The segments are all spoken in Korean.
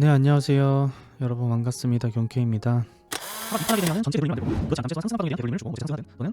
네 안녕하세요. 여러분 반갑습니다. 경케입니다. 하락 이탈하게 되면 전체 되돌림을 만들고 그렇지 최소한 상승 대한 되돌림을 주고 상승하든 또는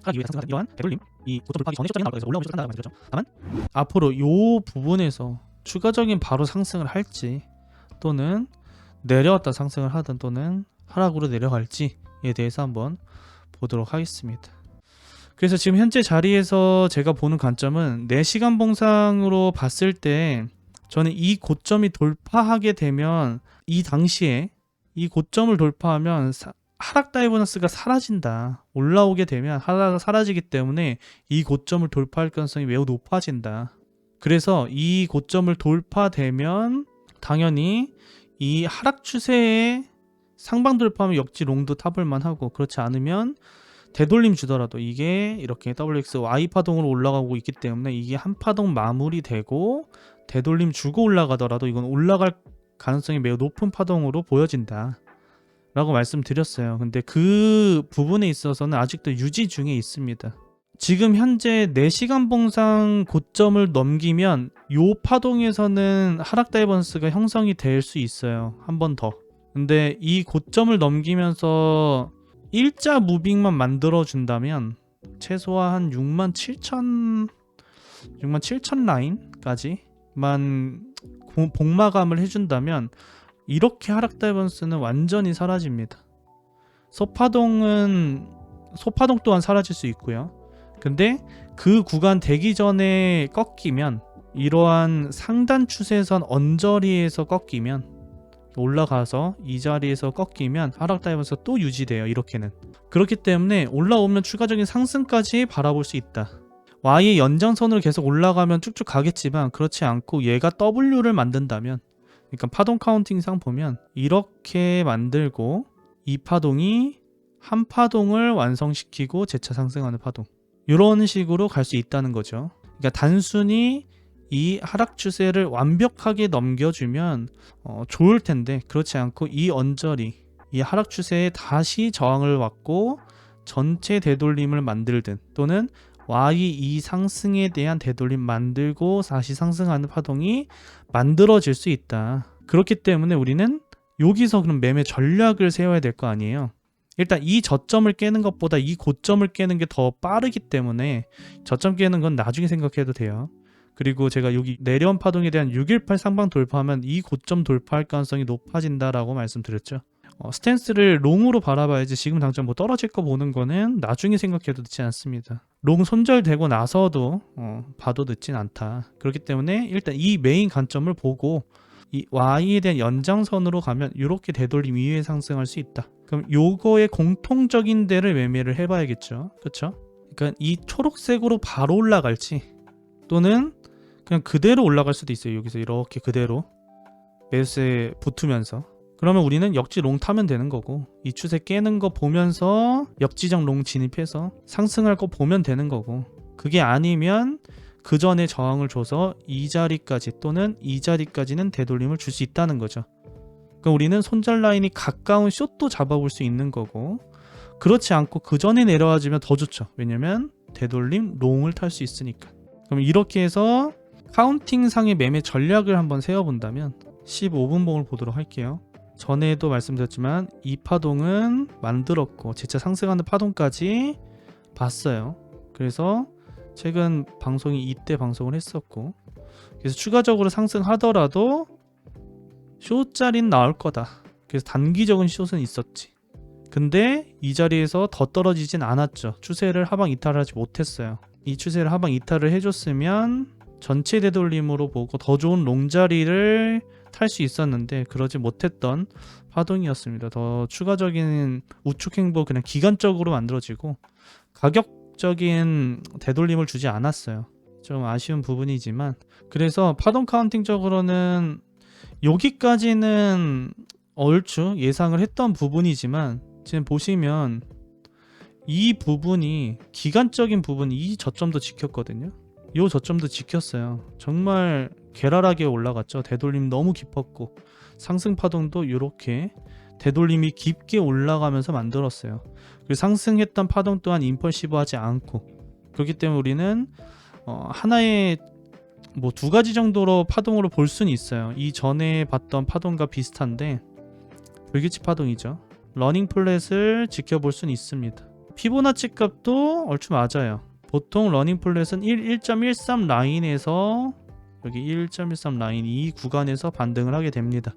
하락 이후에 상승하든 이러한 되돌림. 이 고점 돌파하기 전에 쇼점이 나올 거에서 올라오는 쇼를 딴다고 말씀드렸죠. 다만 앞으로 요 부분에서 추가적인 바로 상승을 할지 또는 내려왔다 상승을 하든 또는 하락으로 내려갈지에 대해서 한번 보도록 하겠습니다. 그래서 지금 현재 자리에서 제가 보는 관점은 4시간 봉상으로 봤을 때 저는 이 고점이 돌파하게 되면 이 당시에 이 고점을 돌파하면 사- 하락 다이버넌스가 사라진다. 올라오게 되면 하락이 사라지기 때문에 이 고점을 돌파할 가능성이 매우 높아진다. 그래서 이 고점을 돌파되면 당연히 이 하락 추세에 상방 돌파하면 역지 롱도 타볼 만하고 그렇지 않으면 되돌림 주더라도 이게 이렇게 WX Y 파동으로 올라가고 있기 때문에 이게 한 파동 마무리되고 되돌림 주고 올라가더라도 이건 올라갈 가능성이 매우 높은 파동으로 보여진다. 라고 말씀드렸어요. 근데 그 부분에 있어서는 아직도 유지 중에 있습니다. 지금 현재 4시간 봉상 고점을 넘기면 요 파동에서는 하락 다이버넌스가 형성이 될 수 있어요. 한 번 더. 근데 이 고점을 넘기면서 일자 무빙만 만들어 준다면 최소한 6만 7천 6만 7천 라인까지 만 고- 복마감을 해준다면 이렇게 하락 다이버넌스는 완전히 사라집니다. 소파동은 소파동 또한 사라질 수 있고요. 근데 그 구간 되기 전에 꺾이면 이러한 상단 추세선 언저리에서 꺾이면 올라가서 이 자리에서 꺾이면 하락 다이버스 또 유지돼요. 이렇게는 그렇기 때문에 올라오면 추가적인 상승까지 바라볼 수 있다. Y의 연장선으로 계속 올라가면 쭉쭉 가겠지만 그렇지 않고 얘가 W를 만든다면 그러니까 파동 카운팅상 보면 이렇게 만들고 이 파동이 한 파동을 완성시키고 재차 상승하는 파동 이런 식으로 갈 수 있다는 거죠. 그러니까 단순히 이 하락 추세를 완벽하게 넘겨주면 어, 좋을 텐데 그렇지 않고 이 언저리 이 하락 추세에 다시 저항을 받고 전체 되돌림을 만들든 또는 Y2 상승에 대한 되돌림 만들고 다시 상승하는 파동이 만들어질 수 있다. 그렇기 때문에 우리는 여기서 그럼 매매 전략을 세워야 될 거 아니에요. 일단 이 저점을 깨는 것보다 이 고점을 깨는 게 더 빠르기 때문에 저점 깨는 건 나중에 생각해도 돼요. 그리고 제가 여기 내려온 파동에 대한 618 상방 돌파하면 이 고점 돌파할 가능성이 높아진다라고 말씀드렸죠. 어, 스탠스를 롱으로 바라봐야지 지금 당장 뭐 떨어질 거 보는 거는 나중에 생각해도 늦지 않습니다. 롱 손절되고 나서도 어, 봐도 늦진 않다. 그렇기 때문에 일단 이 메인 관점을 보고 이 Y에 대한 연장선으로 가면 이렇게 되돌림 이후에 상승할 수 있다. 그럼 요거의 공통적인 데를 매매를 해봐야겠죠. 그렇죠? 그러니까 이 초록색으로 바로 올라갈지 또는 그냥 그대로 올라갈 수도 있어요. 여기서 이렇게 그대로 매수에 붙으면서 그러면 우리는 역지 롱 타면 되는 거고 이 추세 깨는 거 보면서 역지정 롱 진입해서 상승할 거 보면 되는 거고 그게 아니면 그 전에 저항을 줘서 이 자리까지 또는 이 자리까지는 되돌림을 줄 수 있다는 거죠. 그러니까 우리는 손절 라인이 가까운 숏도 잡아볼 수 있는 거고 그렇지 않고 그 전에 내려와주면 더 좋죠. 왜냐면 되돌림 롱을 탈 수 있으니까. 그럼 이렇게 해서 카운팅 상의 매매 전략을 한번 세워본다면 15분 봉을 보도록 할게요. 전에도 말씀드렸지만 이 파동은 만들었고 재차 상승하는 파동까지 봤어요. 그래서 최근 방송이 이때 방송을 했었고 그래서 추가적으로 상승하더라도 숏자리는 나올 거다. 그래서 단기적인 숏은 있었지. 근데 이 자리에서 더 떨어지진 않았죠. 추세를 하방 이탈하지 못했어요. 이 추세를 하방 이탈을 해줬으면 전체 되돌림으로 보고 더 좋은 롱 자리를 탈 수 있었는데 그러지 못했던 파동이었습니다. 더 추가적인 우측 행보 그냥 기간적으로 만들어지고 가격적인 되돌림을 주지 않았어요. 좀 아쉬운 부분이지만 그래서 파동 카운팅적으로는 여기까지는 얼추 예상을 했던 부분이지만 지금 보시면 이 부분이 기간적인 부분 이 저점도 지켰거든요. 이 저점도 지켰어요. 정말 괴랄하게 올라갔죠. 되돌림 너무 깊었고 상승 파동도 이렇게 되돌림이 깊게 올라가면서 만들었어요. 그리고 상승했던 파동 또한 임펄시브하지 않고 그렇기 때문에 우리는 어, 하나의 뭐 두 가지 정도로 파동으로 볼 수는 있어요. 이 전에 봤던 파동과 비슷한데 불규칙 파동이죠. 러닝 플랫을 지켜볼 수는 있습니다. 피보나치 값도 얼추 맞아요. 보통 러닝 플랫은 1, 1.13 라인에서 여기 1.13 라인 이 구간에서 반등을 하게 됩니다.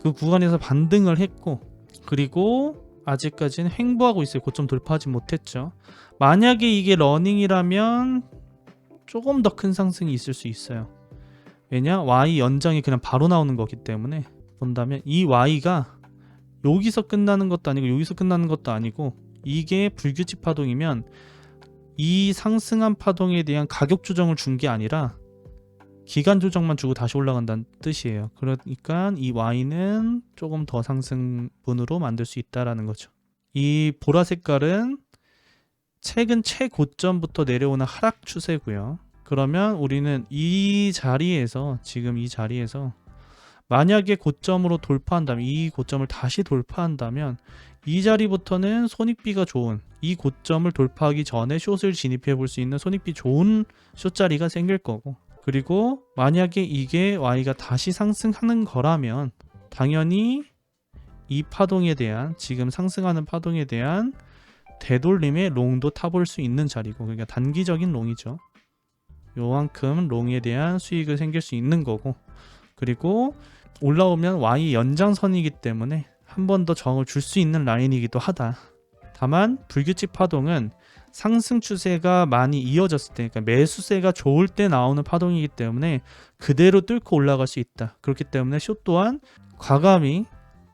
그 구간에서 반등을 했고 그리고 아직까지는 횡보하고 있어요. 고점 돌파하지 못했죠. 만약에 이게 러닝이라면 조금 더 큰 상승이 있을 수 있어요. 왜냐? Y 연장이 그냥 바로 나오는 거기 때문에 본다면 이 Y가 여기서 끝나는 것도 아니고 여기서 끝나는 것도 아니고 이게 불규칙 파동이면 이 상승한 파동에 대한 가격 조정을 준 게 아니라 기간 조정만 주고 다시 올라간다는 뜻이에요. 그러니까 이 Y는 조금 더 상승분으로 만들 수 있다라는 거죠. 이 보라 색깔은 최근 최고점부터 내려오는 하락 추세고요. 그러면 우리는 이 자리에서 지금 이 자리에서 만약에 고점으로 돌파한다면 이 고점을 다시 돌파한다면 이 자리부터는 손익비가 좋은 이 고점을 돌파하기 전에 숏을 진입해 볼 수 있는 손익비 좋은 숏 자리가 생길 거고 그리고 만약에 이게 Y가 다시 상승하는 거라면 당연히 이 파동에 대한 지금 상승하는 파동에 대한 되돌림의 롱도 타볼 수 있는 자리고 그러니까 단기적인 롱이죠. 요만큼 롱에 대한 수익을 생길 수 있는 거고 그리고 올라오면 Y 연장선이기 때문에 한 번 더 정을 줄 수 있는 라인이기도 하다. 다만 불규칙 파동은 상승 추세가 많이 이어졌을 때, 그러니까 매수세가 좋을 때 나오는 파동이기 때문에 그대로 뚫고 올라갈 수 있다. 그렇기 때문에 숏 또한 과감히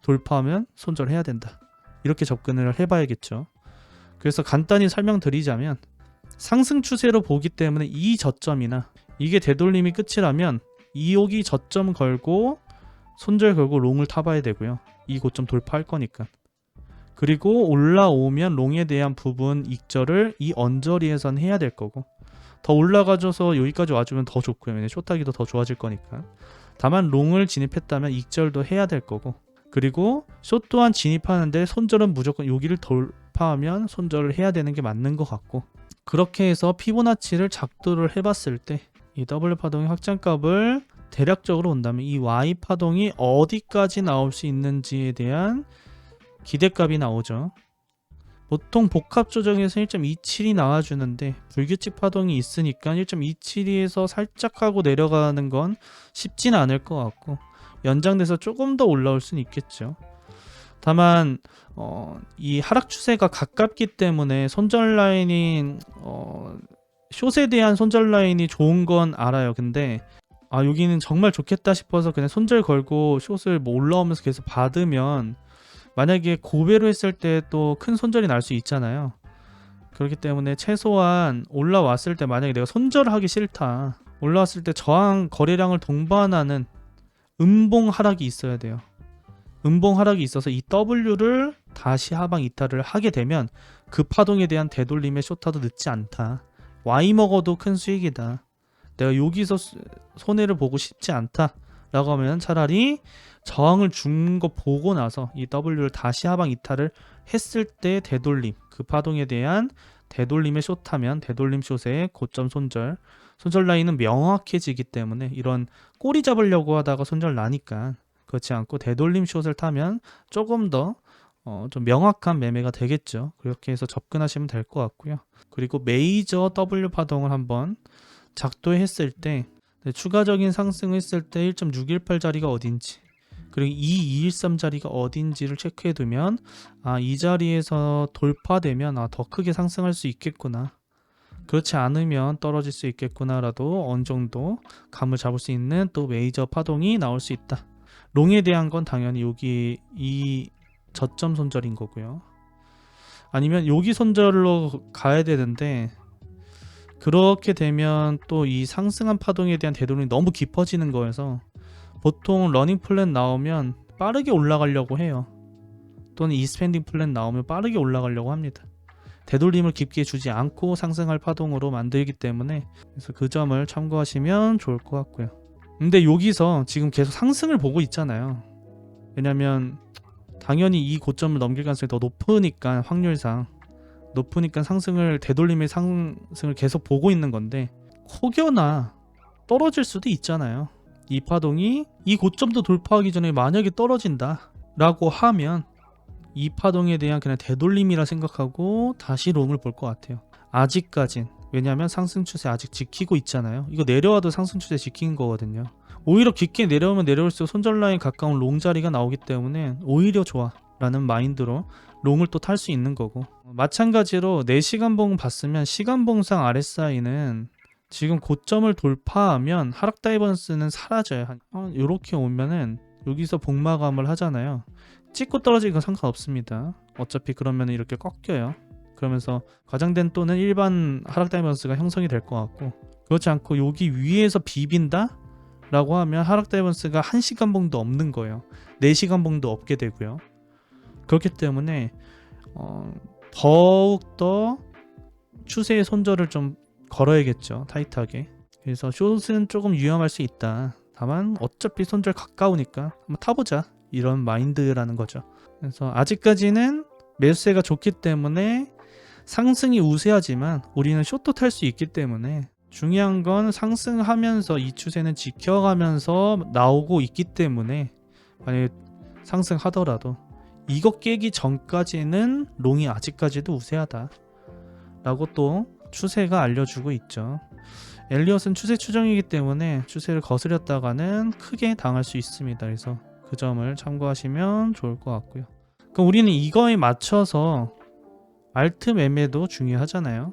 돌파하면 손절해야 된다. 이렇게 접근을 해봐야겠죠. 그래서 간단히 설명드리자면 상승 추세로 보기 때문에 이 저점이나 이게 되돌림이 끝이라면 이옥이 저점 걸고 손절 걸고 롱을 타봐야 되고요. 이 고점 돌파할 거니까. 그리고 올라오면 롱에 대한 부분 익절을 이 언저리에선 해야 될 거고 더 올라가줘서 여기까지 와주면 더 좋고요. 쇼타기도 더 좋아질 거니까. 다만 롱을 진입했다면 익절도 해야 될 거고 그리고 숏 또한 진입하는데 손절은 무조건 여기를 돌파하면 손절을 해야 되는 게 맞는 것 같고 그렇게 해서 피보나치를 작도를 해봤을 때이 더블 파동의 확장값을 대략적으로 온다면 이 Y 파동이 어디까지 나올 수 있는지에 대한 기대값이 나오죠. 보통 복합 조정에서 1.27이 나와주는데 불규칙 파동이 있으니까 1.27에서 살짝 하고 내려가는 건 쉽진 않을 것 같고 연장돼서 조금 더 올라올 수는 있겠죠. 다만 어, 이 하락 추세가 가깝기 때문에 손절 라인이 어, 숏에 대한 손절 라인이 좋은 건 알아요. 근데 아 여기는 정말 좋겠다 싶어서 그냥 손절 걸고 숏을 뭐 올라오면서 계속 받으면 만약에 고배로 했을 때 또 큰 손절이 날 수 있잖아요. 그렇기 때문에 최소한 올라왔을 때 만약에 내가 손절을 하기 싫다. 올라왔을 때 저항 거래량을 동반하는 음봉 하락이 있어야 돼요. 음봉 하락이 있어서 이 W를 다시 하방 이탈을 하게 되면 그 파동에 대한 되돌림의 쇼타도 늦지 않다. Y 먹어도 큰 수익이다. 내가 여기서 수- 손해를 보고 싶지 않다. 라고 하면 차라리 저항을 준 거 보고 나서 이 W를 다시 하방 이탈을 했을 때 되돌림 그 파동에 대한 되돌림의 숏하면 되돌림 숏의 고점 손절 손절 라인은 명확해지기 때문에 이런 꼬리 잡으려고 하다가 손절 나니까 그렇지 않고 되돌림 숏을 타면 조금 더 어, 좀 명확한 매매가 되겠죠. 그렇게 해서 접근하시면 될 것 같고요. 그리고 메이저 W 파동을 한번 작도했을 때 네, 추가적인 상승을 했을 때 1.618 자리가 어딘지 그리고 2213 자리가 어딘지를 체크해 두면 아 이 자리에서 돌파되면 아 더 크게 상승할 수 있겠구나. 그렇지 않으면 떨어질 수 있겠구나라도 어느 정도 감을 잡을 수 있는 또 메이저 파동이 나올 수 있다. 롱에 대한 건 당연히 여기 이 저점 손절인 거고요. 아니면 여기 손절로 가야 되는데 그렇게 되면 또 이 상승한 파동에 대한 되돌림이 너무 깊어지는 거여서 보통 러닝 플랜 나오면 빠르게 올라가려고 해요. 또는 이스펜딩 플랜 나오면 빠르게 올라가려고 합니다. 되돌림을 깊게 주지 않고 상승할 파동으로 만들기 때문에 그래서 그 점을 참고하시면 좋을 것 같고요. 근데 여기서 지금 계속 상승을 보고 있잖아요. 왜냐면 당연히 이 고점을 넘길 가능성이 더 높으니까 확률상 높으니까 상승을 되돌림의 상승을 계속 보고 있는 건데 혹여나 떨어질 수도 있잖아요. 이 파동이 이 고점도 돌파하기 전에 만약에 떨어진다 라고 하면 이 파동에 대한 그냥 되돌림이라 생각하고 다시 롱을 볼 것 같아요. 아직까진 왜냐하면 상승 추세 아직 지키고 있잖아요. 이거 내려와도 상승 추세 지킨 거거든요. 오히려 깊게 내려오면 내려올수록 손절 라인 가까운 롱 자리가 나오기 때문에 오히려 좋아 라는 마인드로 롱을 또 탈 수 있는 거고 마찬가지로 4시간봉 봤으면 시간봉상 RSI는 지금 고점을 돌파하면 하락 다이버스는 사라져요. 이렇게 오면은 여기서 복마감을 하잖아요. 찍고 떨어지는 건 상관없습니다. 어차피 그러면 이렇게 꺾여요. 그러면서 과장된 또는 일반 하락 다이버스가 형성이 될 것 같고 그렇지 않고 여기 위에서 비빈다? 라고 하면 하락 다이버스가 1시간 봉도 없는 거예요. 4시간 봉도 없게 되고요. 그렇기 때문에 어, 더욱 더 추세의 손절을 좀 걸어야겠죠. 타이트하게. 그래서 숏은 조금 위험할 수 있다. 다만 어차피 손절 가까우니까 한번 타보자. 이런 마인드라는 거죠. 그래서 아직까지는 매수세가 좋기 때문에 상승이 우세하지만 우리는 숏도 탈 수 있기 때문에 중요한 건 상승하면서 이 추세는 지켜가면서 나오고 있기 때문에 만약에 상승하더라도 이거 깨기 전까지는 롱이 아직까지도 우세하다. 라고 또 추세가 알려주고 있죠. 엘리엇은 추세 추정이기 때문에 추세를 거스렸다가는 크게 당할 수 있습니다. 그래서 그 점을 참고하시면 좋을 것 같고요. 그럼 우리는 이거에 맞춰서 알트 매매도 중요하잖아요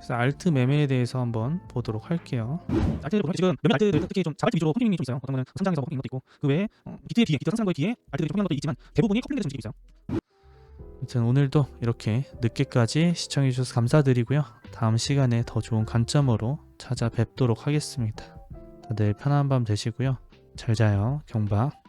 그래서 알트 매매에 대해서 한번 보도록 할게요 알트들 보면 지금 몇몇 알트들 특히 좀 자발적 위주로 커플링이 좀 있어요. 어떤 거는 성장해서 커플링 것도 있고 그 외에 어, 비트의 뒤에 비트 거에 뒤에 알트들이 커플링한 것도 있지만 대부분이 움직이고 있어요. 아무튼 오늘도 이렇게 늦게까지 시청해 주셔서 감사드리고요. 다음 시간에 더 좋은 관점으로 찾아뵙도록 하겠습니다. 다들 편안한 밤 되시고요. 잘 자요. 경박.